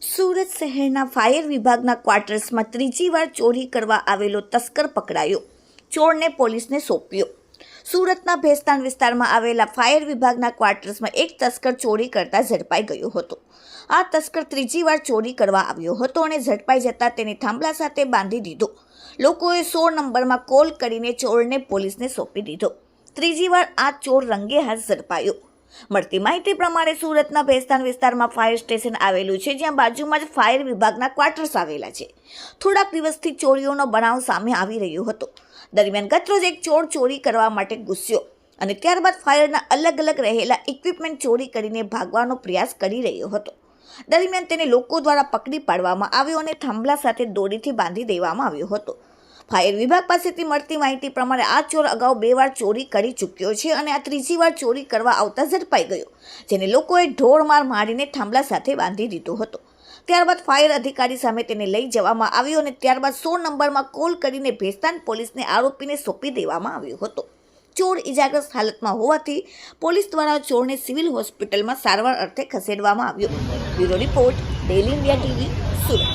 સુરત શહેરના ફાયર વિભાગના ક્વાર્ટર્સમાં ત્રીજી વાર ચોરી કરવા આવેલો તસ્કર પકડાયો. ચોરને પોલીસને સોંપ્યો. સુરતના ભેસ્તાન વિસ્તારમાં આવેલા ફાયર વિભાગના ક્વાર્ટર્સમાં એક તસ્કર ચોરી કરતા ઝડપાઈ ગયો હતો. આ તસ્કર ત્રીજી વાર ચોરી કરવા આવ્યો હતો અને ઝડપાઈ જતાં તેને થાંભલા સાથે બાંધી દીધો. લોકોએ સોળ નંબરમાં કોલ કરીને ચોરને પોલીસને સોંપી દીધો. ત્રીજી વાર આ ચોર રંગે હાથ ઝડપાયો. મળતી માહિતી પ્રમાણે સુરતના ભેસ્તાન વિસ્તારમાં ફાયર સ્ટેશન આવેલું છે, જ્યાં બાજુમાં જ ફાયર વિભાગના ક્વાર્ટર્સ આવેલા છે. થોડાક દિવસથી ચોરીઓનો બનાવ સામે આવી રહ્યો હતો. દરમિયાન ગતરોજ એક ચોર ચોરી કરવા માટે ઘૂસ્યો અને ત્યારબાદ ફાયરના અલગ અલગ રહેલા ઇક્વિપમેન્ટ ચોરી કરીને ભાગવાનો પ્રયાસ કરી રહ્યો હતો. દરમિયાન તેને લોકો દ્વારા પકડી પાડવામાં આવ્યો અને થાંભલા સાથે દોરીથી બાંધી દેવામાં આવ્યો હતો. ફાયર વિભાગ પાસેથી મળતી માહિતી પ્રમાણે આ ચોર અગાઉ બે વાર ચોરી કરી ચૂક્યો છે અને આ ત્રીજી વાર ચોરી કરવા આવતા ઝડપાઈ ગયો, જેને લોકોએ ઢોળમાર મારીને થાંભલા સાથે બાંધી દીધો હતો. ત્યારબાદ ફાયર અધિકારી સામે તેને લઈ જવામાં આવ્યો અને ત્યારબાદ સોળ નંબરમાં કોલ કરીને ભેસ્તાન પોલીસને આરોપીને સોંપી દેવામાં આવ્યો હતો. ચોર ઇજાગ્રસ્ત હાલતમાં હોવાથી પોલીસ દ્વારા ચોરને સિવિલ હોસ્પિટલમાં સારવાર અર્થે ખસેડવામાં આવ્યો. Bureau report daily India TV, Surat.